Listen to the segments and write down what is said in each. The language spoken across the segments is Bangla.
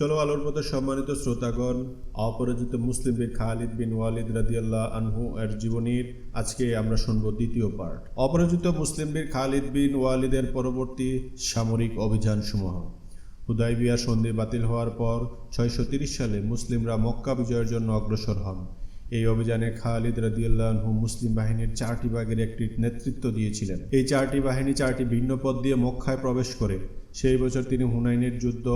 চলো আলোর পথে সম্মানিত শ্রোতাগণ, অপরাজিত মুসলিম বীর খালিদ বিন ওয়ালিদ রাদিয়াল্লাহ আনহু এর জীবনীর আজকে আমরা শুনব দ্বিতীয় পার্ট অপরাজিত মুসলিম বীর খালিদ বিন ওয়ালিদের পরবর্তী সামরিক অভিযান সমূহ হুদাইবিয়া সন্ধি বাতিল হওয়ার পর ছয়শো সালে মুসলিমরা মক্কা বিজয়ের জন্য অগ্রসর হন। এই অভিযানে খালিদ আনহু মুসলিম বাহিনীর চারটি ভাগের একটি নেতৃত্ব দিয়েছিলেন। এই চারটি বাহিনী চারটি ভিন্ন পথ দিয়ে মক্কায় প্রবেশ করে। সেই বছর তিনি হুনাইনের যুদ্ধ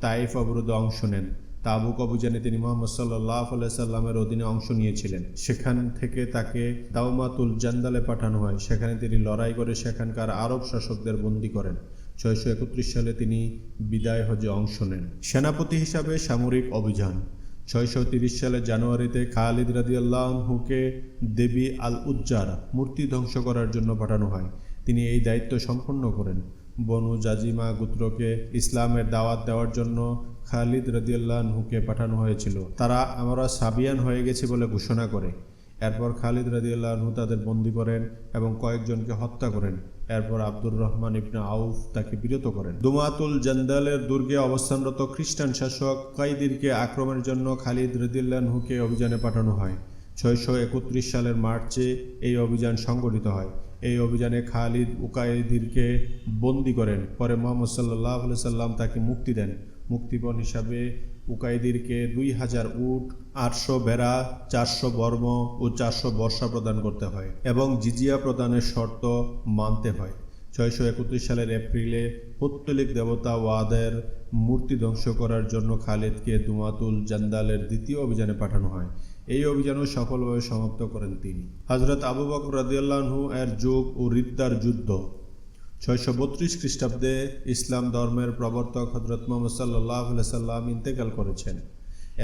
তাইফ অবরোধে অংশ নেন। তাবুক অভিযানে তিনি মোহাম্মদ সাল্লাহ সাল্লামের অধীনে অংশ নিয়েছিলেন। সেখান থেকে তাকে দাউমাতুল জান্দালে পাঠানো হয়। সেখানে তিনি লড়াই করে সেখানকার আরব শাসকদের বন্দী করেন। ছয়শো একত্রিশ সালে তিনি বিদায় হজে অংশ নেন। সেনাপতি হিসাবে সামরিক অভিযান। ছয়শো তিরিশ সালের জানুয়ারিতে খালিদ রাদিয়াল্লাহুকে দেবী আল উজ্জার মূর্তি ধ্বংস করার জন্য পাঠানো হয়। তিনি এই দায়িত্ব সম্পন্ন করেন। বনু জাজিমা গোত্রকে ইসলামের দাওয়াত দেওয়ার জন্য খালিদ রাদিয়াল্লাহুকে পাঠানো হয়েছিল। তারা আমরা সাবিয়ান হয়ে গেছে বলে ঘোষণা করে। এরপর খালিদ রাদিয়াল্লাহু তাদের বন্দী করেন এবং কয়েকজনকে হত্যা করেন। এরপর আব্দুর রহমান ইবনে আউফ তাকে বিরত করেন। দুমাতুল জন্দালের দুর্গে অবস্থানরত খ্রিস্টান শাসক কাইদিরকে আক্রমণের জন্য খালিদ রদিল্লাহুকে অভিযানে পাঠানো হয়। ছয়শো একত্রিশ সালের মার্চে এই অভিযান সংগঠিত হয়। এই অভিযানে খালিদ উকাইদিরকে বন্দি করেন। পরে মোহাম্মদ সাল্লাহ সাল্লাম তাকে মুক্তি দেন। মুক্তিপণ হিসাবে উকাইদিরকে দুই হাজার উট, আটশো বেড়া, চারশো বর্ম ও চারশো বর্ষা প্রদান করতে হয় এবং জিজিয়া প্রদানের শর্ত মানতে হয়। ছয়শো একত্রিশ সালের এপ্রিলে পত্তলিক দেবতা ওয়াদের মূর্তি ধ্বংস করার জন্য খালিদকে দুমাতুল জান্দালের দ্বিতীয় অভিযানে পাঠানো হয়। এই অভিযানও সফলভাবে সমাপ্ত করেন তিনি। হজরত আবু বকর রাদিয়াল্লাহু এর যোগ ও রিদ্দার যুদ্ধ। ছয়শো বত্রিশ খ্রিস্টাব্দে ইসলাম ধর্মের প্রবর্তক হজরত মোহাম্মদ সাল্লাহ সাল্লাম ইন্তেকাল করেছেন।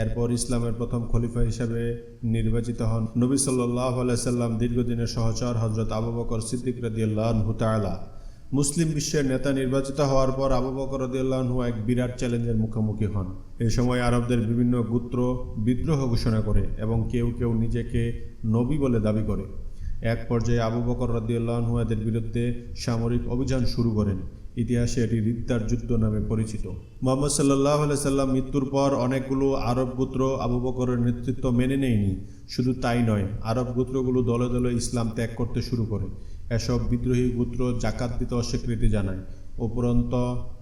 এরপর ইসলামের প্রথম খলিফা হিসেবে নির্বাচিত হন নবী সাল্লাহ সাল্লাম, দীর্ঘদিনের সহচর হজরত আবু বকর সিদ্দিক রদিয়াল্লাহ তালা মুসলিম বিশ্বের নেতা নির্বাচিত হওয়ার পর আবু বকর রদিয়াল্লাহু এক বিরাট চ্যালেঞ্জের মুখোমুখি হন। এই সময় আরবদের বিভিন্ন গোত্র বিদ্রোহ ঘোষণা করে এবং কেউ কেউ নিজেকে নবী বলে দাবি করে। এক পর্যায়ে আবু বকর রদিউল্লাহু এদের বিরুদ্ধে সামরিক অভিযান শুরু করেন। ইতিহাসে এটি রিদ্দার যুদ্ধ নামে পরিচিত। মোহাম্মদ সাল্লাহ সাল্লাম মৃত্যুর পর অনেকগুলো আরব গোত্র আবু বকরের নেতৃত্ব মেনে নেয়নি। শুধু তাই নয়, আরব গোত্রগুলো দলে দলে ইসলাম ত্যাগ করতে শুরু করে। এসব বিদ্রোহী গোত্র জাকাত দিতে অস্বীকৃতি জানায়। উপরন্ত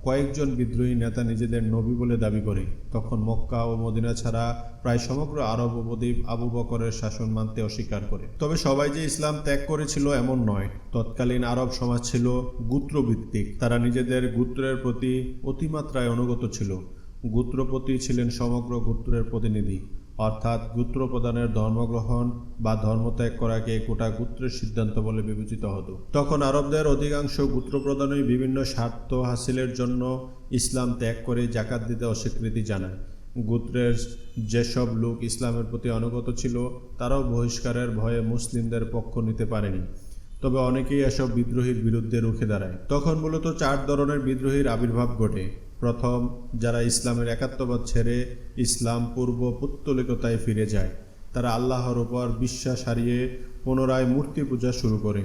কয়েকজন বিদ্রোহী নেতা নিজেদের নবী বলে দাবি করে। তখন মক্কা ও মদিনা ছাড়া প্রায় সমগ্র আরব উপদ্বীপ আবু বকরের শাসন মানতে অস্বীকার করে। তবে সবাই যে ইসলাম ত্যাগ করেছিল এমন নয়। তৎকালীন আরব সমাজ ছিল গোত্রভিত্তিক। তারা নিজেদের গোত্রের প্রতি অতিমাত্রায় অনুগত ছিল। গোত্রপতি ছিলেন সমগ্র গোত্রের প্রতিনিধি। অর্থাৎ গোত্র প্রদানের ধর্মগ্রহণ বা ধর্মত্যাগ করাকে গোটা গোত্রের সিদ্ধান্ত বলে বিবেচিত হতো। তখন আরবদের অধিকাংশ গোত্র প্রদানই বিভিন্ন স্বার্থ হাসিলের জন্য ইসলাম ত্যাগ করে জাকাত দিতে অস্বীকৃতি জানায়। গোত্রের যেসব লোক ইসলামের প্রতি অনুগত ছিল, তারাও বহিষ্কারের ভয়ে মুসলিমদের পক্ষ নিতে পারেনি। তবে অনেকেই এসব বিদ্রোহীর বিরুদ্ধে রুখে দাঁড়ায়। তখন মূলত চার ধরনের বিদ্রোহীর আবির্ভাব ঘটে। প্রথম, যারা ইসলামের একাত্মবাদ ছেড়ে ইসলাম, পূর্ব, পুত্তলিকতায় ফিরে যায়। তারা আল্লাহর ওপর বিশ্বাস হারিয়ে পুনরায় মূর্তি পূজা শুরু করে।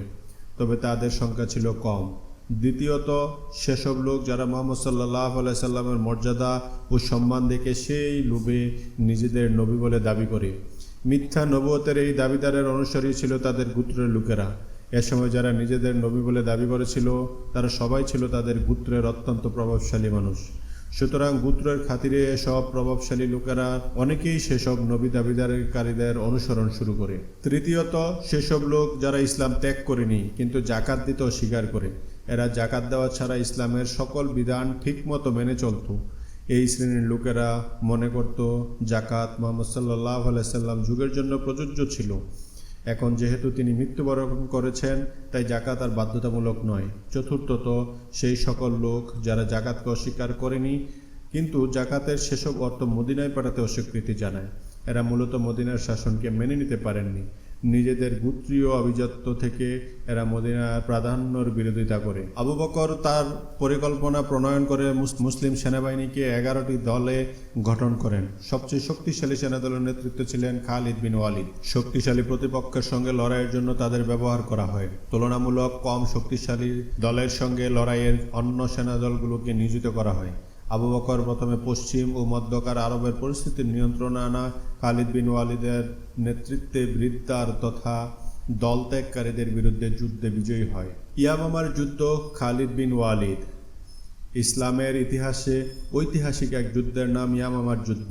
তবে তাদের সংখ্যা ছিল কম। দ্বিতীয়ত, সেসব লোক যারা মোহাম্মদ সাল্লাহ সাল্লামের মর্যাদা ও সম্মান দেখে সেই লোভে নিজেদের নবী বলে দাবি করে। মিথ্যা নবুয়তের এই দাবিদারের অনুসারী ছিল তাদের গোত্রের লোকেরা। এ সময় যারা নিজেদের নবী বলে দাবি করেছিল, তারা সবাই ছিল তাদের গোত্রের অত্যন্ত প্রভাবশালী মানুষ। সুতরাং গোত্রের খাতিরে এসব প্রভাবশালী লোকেরা অনেকেই সেসব নবী দাবিদারকারীদের অনুসরণ শুরু করে। তৃতীয়ত, সেসব লোক যারা ইসলাম ত্যাগ করেনি, কিন্তু জাকাত দিতে অস্বীকার করে। এরা জাকাত দেওয়া ছাড়া ইসলামের সকল বিধান ঠিকমতো মেনে চলত। এই শ্রেণির লোকেরা মনে করত, জাকাত মোহাম্মদ সাল্লাহ আলাইসাল্লাম যুগের জন্য প্রযোজ্য ছিল। এখন যেহেতু তিনি মৃত্যুবরণ করেছেন, তাই জাকাত আর বাধ্যতামূলক নয়। চতুর্থত, সেই সকল লোক যারা জাকাতকে অস্বীকার করেনি, কিন্তু জাকাতের সেসব অর্থ মদিনায় পাঠাতে অস্বীকৃতি জানায়। এরা মূলত মদিনার শাসনকে মেনে নিতে পারেননি। নিজেদের গোত্রীয় অভিজাত্য থেকে এরা মদিনার প্রাধান্যর বিরোধিতা করে। আবু বকর তার পরিকল্পনা প্রণয়ন করে মুসলিম সেনাবাহিনীকে এগারোটি দলে গঠন করেন। সবচেয়ে শক্তিশালী সেনাদলের নেতৃত্ব ছিলেন খালিদ বিন ওয়ালিদ। শক্তিশালী প্রতিপক্ষের সঙ্গে লড়াইয়ের জন্য তাদের ব্যবহার করা হয়। তুলনামূলক কম শক্তিশালী দলের সঙ্গে লড়াইয়ের অন্য সেনাদলগুলোকে নিয়োজিত করা হয়। আবু বকর প্রথমে পশ্চিম ও মধ্যকার আরবের পরিস্থিতির নিয়ন্ত্রণে আনা খালিদ বিন ওয়ালিদের নেতৃত্বে বৃদ্ধার তথা দল ত্যাগকারীদের বিরুদ্ধে যুদ্ধে বিজয়ী হয়। ইয়ামামার যুদ্ধ খালিদ বিন ওয়ালিদ। ইসলামের ইতিহাসে ঐতিহাসিক এক যুদ্ধের নাম ইয়ামামার যুদ্ধ।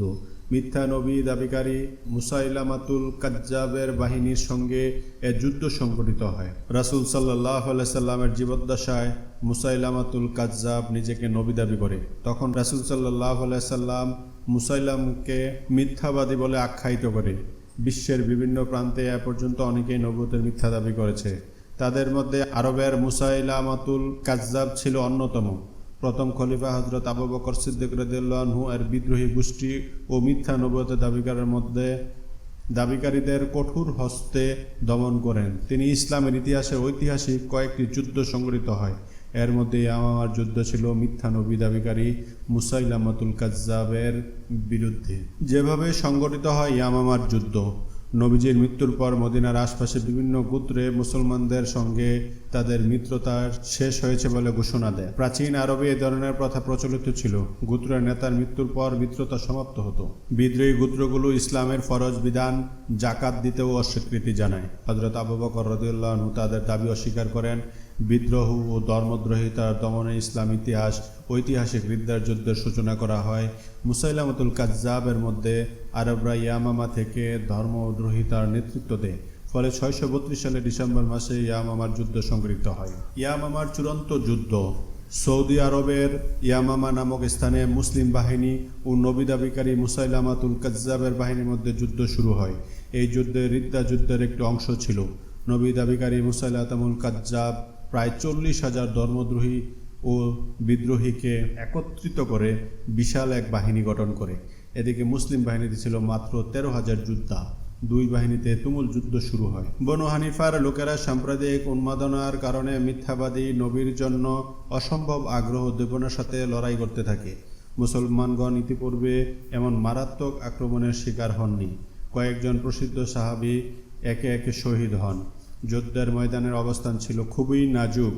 মিথ্যা নবী দাবিকারী মুসাইলামাতুল কাজ্জাবের বাহিনীর সঙ্গে এ যুদ্ধ সংঘটিত হয়। রাসুল সাল্লাহ সাল্লামের জীবদ্দশায় মুসাইলামাতুল কাজ্জাব নিজেকে নবী দাবি করে। তখন রাসুল সাল্লাহ সাল্লাম মুসাইলামকে মিথ্যাবাদী বলে আখ্যায়িত করে। বিশ্বের বিভিন্ন প্রান্তে এ পর্যন্ত অনেকেই নবুতের মিথ্যা দাবি করেছে। তাদের মধ্যে আরবের মুসাইলামাতুল কাজ্জাব ছিল অন্যতম। প্রথম খলিফা হজরত আবু বকর সিদ্দিক রদিল্লাহু এর বিদ্রোহী গোষ্ঠী ও মিথ্যা নবতের দাবিকারের মধ্যে দাবিকারীদের কঠোর হস্তে দমন করেন। তিনি ইসলামের ইতিহাসে ঐতিহাসিক কয়েকটি যুদ্ধ সংগঠিত হয়। এর মধ্যে ইয়ামামার যুদ্ধ ছিল মিথ্যা নবী দাবিকারী মুসাইলামাতুল কাজ্জাবের বিরুদ্ধে। যেভাবে সংগঠিত হয় ইয়ামামার যুদ্ধ। নবীজির মৃত্যুর পর মদিনার আশপাশে বিভিন্ন গোত্রে মুসলমানদের সঙ্গে তাদের মিত্রতা শেষ হয়েছে বলে ঘোষণা দেয়। প্রাচীন আরবে এ ধরনের প্রথা প্রচলিত ছিল। গোত্রের নেতার মৃত্যুর পর মিত্রতা সমাপ্ত হতো। বিদ্রোহী গোত্রগুলো ইসলামের ফরজ বিধান, জাকাত দিতেও অস্বীকৃতি জানায়। হজরত আবু বকর রদিউল্লাহ তাদের দাবি অস্বীকার করেন বিদ্রোহ ও ধর্মদ্রোহিতার দমনে ইসলাম ইতিহাস, ঐতিহাসিক হৃদয়ের যুদ্ধের সূচনা করা হয়। মুসাইলামতুল কাজ্জাবের মধ্যে আরবরা ইয়ামামা থেকে ধর্মদ্রোহিতার নেতৃত্ব দেয়, ফলে ছয়শো বত্রিশ সালে ডিসেম্বর মাসে ইয়ামামার যুদ্ধ সংগৃহীত হয়। ইয়ামামার চূড়ান্ত যুদ্ধ সৌদি আরবের ইয়ামামা নামক স্থানে মুসলিম বাহিনী ও নবী দাবিকারী মুসাইলামাতুল কাজ্জাবের বাহিনীর মধ্যে যুদ্ধ শুরু হয়। এই যুদ্ধে রিদ্দা যুদ্ধের একটি অংশ ছিল। নবী দাবিকারী মুসাইলাতামুল কাজ্জাব প্রায় চল্লিশ হাজার ধর্মদ্রোহী ও বিদ্রোহীকে একত্রিত করে বিশাল এক বাহিনী গঠন করে। এদিকে মুসলিম বাহিনীতে ছিল মাত্র তেরো হাজার যোদ্ধা। দুই বাহিনীতে তুমুল যুদ্ধ শুরু হয়। বনু হানিফার লোকেরা সাম্প্রদায়িক উন্মাদনার কারণে মিথ্যাবাদী নবীর জন্য অসম্ভব আগ্রহ উদ্দীপনার সাথে লড়াই করতে থাকে। মুসলমানগণ ইতিপূর্বে এমন মারাত্মক আক্রমণের শিকার হননি। কয়েকজন প্রসিদ্ধ সাহাবি একে একে শহীদ হন। যুদ্ধের ময়দানের অবস্থান ছিল খুবই নাজুক।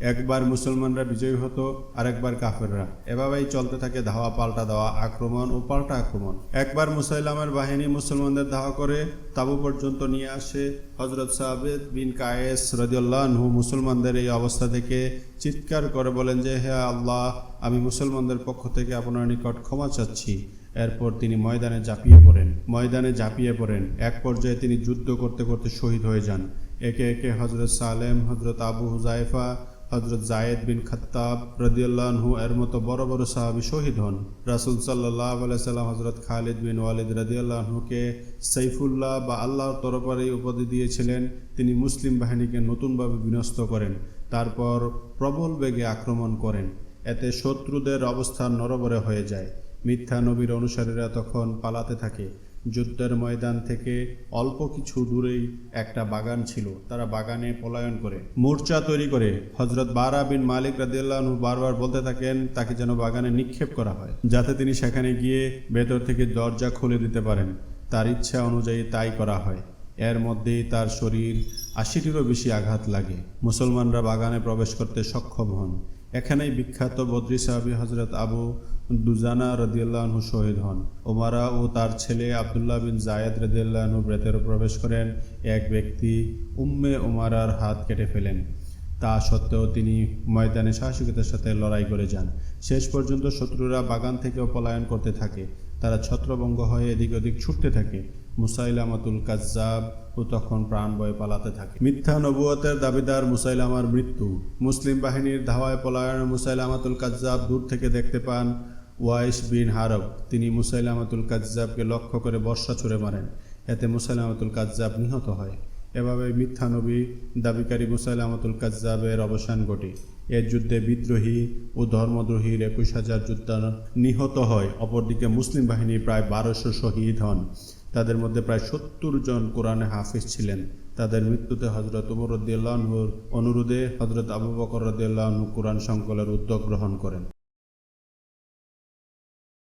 একবার মুসলমানরা বিজয়ী হতো, আরেকবার কাফেররা। এভাবেই চলতে থাকে ধাওয়া, পাল্টা দেওয়া, আক্রমণ ও পাল্টা আক্রমণ। একবার মুসাইলামের বাহিনী মুসলমানদের ধাওয়া করে তাবু পর্যন্ত নিয়ে আসে। হজরত সাহাবেদ বিন কায়েস রদিউল্লাহু মুসলমানদের এই অবস্থা থেকে চিৎকার করে বলেন যে, হে আল্লাহ, আমি মুসলমানদের পক্ষ থেকে আপনার নিকট ক্ষমা চাচ্ছি। এরপর তিনি ময়দানে ঝাঁপিয়ে পড়েন। ময়দানে ঝাঁপিয়ে পড়েন। এক পর্যায়ে তিনি যুদ্ধ করতে করতে শহীদ হয়ে যান। একে একে হজরত সালেম হজরত আবু হুজাইফা হজরত জায়েদ বিন খত্তাব রদিউল্লাহু এর মতো বড় বড় সাহাবি শহীদ হন। রাসুল সাল্লাহ সাল্লাম হজরত খালিদ বিন ওয়ালিদ রদিউল্লাহকে সাইফুল্লাহ বা আল্লাহর তরফারে উপাধি দিয়েছিলেন। তিনি মুসলিম বাহিনীকে নতুনভাবে বিনষ্ট করেন, তারপর প্রবল বেগে আক্রমণ করেন। এতে শত্রুদের অবস্থান নরবরে হয়ে যায়। মিথ্যা নবীর অনুসারীরা তখন পালাতে থাকে। যুদ্ধের ময়দান থেকে অল্প কিছু দূরেই একটা বাগান ছিল। তারা বাগানে পলায়ন করে, মোর্চা তৈরি করে। হজরত বারা বিন মালিক রাদিয়াল্লাহু বারবার বলতে থাকেন, তাকে যেন বাগানে নিক্ষেপ করা হয়, যাতে তিনি সেখানে গিয়ে ভেতর থেকে দরজা খুলে দিতে পারেন। তার ইচ্ছা অনুযায়ী তাই করা হয়। এর মধ্যেই তার শরীর আশিটিরও বেশি আঘাত লাগে। মুসলমানরা বাগানে প্রবেশ করতে সক্ষম হন। এখানেই বিখ্যাত বদ্রি সাহাবি হজরত আবু দুজানা রদিয়াল্লাহু শহীদ হন। ওমারা ও তার ছেলে আবদুল্লাহ বিন জায়েদ রদিয়াল্লাহু ভেতরে প্রবেশ করেন। এক ব্যক্তি উম্মে ওমারার হাত কেটে ফেলেন। তা সত্ত্বেও তিনি ময়দানে সাহসিকতার সাথে লড়াই করে যান। শেষ পর্যন্ত শত্রুরা বাগান থেকেও পলায়ন করতে থাকে। তারা ছত্রভঙ্গ হয়ে এদিক ওদিক ছুটতে থাকে। মুসাইলামাতুল কাজ্জাব ও তখন প্রাণ বয়ে পালাতে থাকে। মিথ্যা নবুয়তের দাবিদার মুসাইলামার মৃত্যু। মুসলিম বাহিনীর ধাওয়ায় পলায়নে মুসাইলামাতুল কাজ্জাব দূর থেকে দেখতে পান ওয়াইস বিন হারব। তিনি মুসাইলামাতুল কাজ্জাবকে লক্ষ্য করে বর্ষা ছুড়ে মারেন। এতে মুসাইলামাতুল কাজ্জাব নিহত হয়। এভাবে মিথ্যা নবী, দাবিকারী মুসাইলামাতুল কাজ্জাবের অবসান ঘটে। এর যুদ্ধে বিদ্রোহী ও ধর্মদ্রোহীর একুশ হাজার যোদ্ধা নিহত হয়। অপরদিকে মুসলিম বাহিনী প্রায় বারোশো শহীদ হন। তাদের মধ্যে প্রায় সত্তর জন কোরআনে হাফিজ ছিলেন। তাদের মৃত্যুতে হজরত উমর রদ্দিয়াল্লাহর অনুরোধে হজরত আবু বকর রদ্দিয়াল্লাহন কোরআন সংকলের উদ্যোগ গ্রহণ করেন।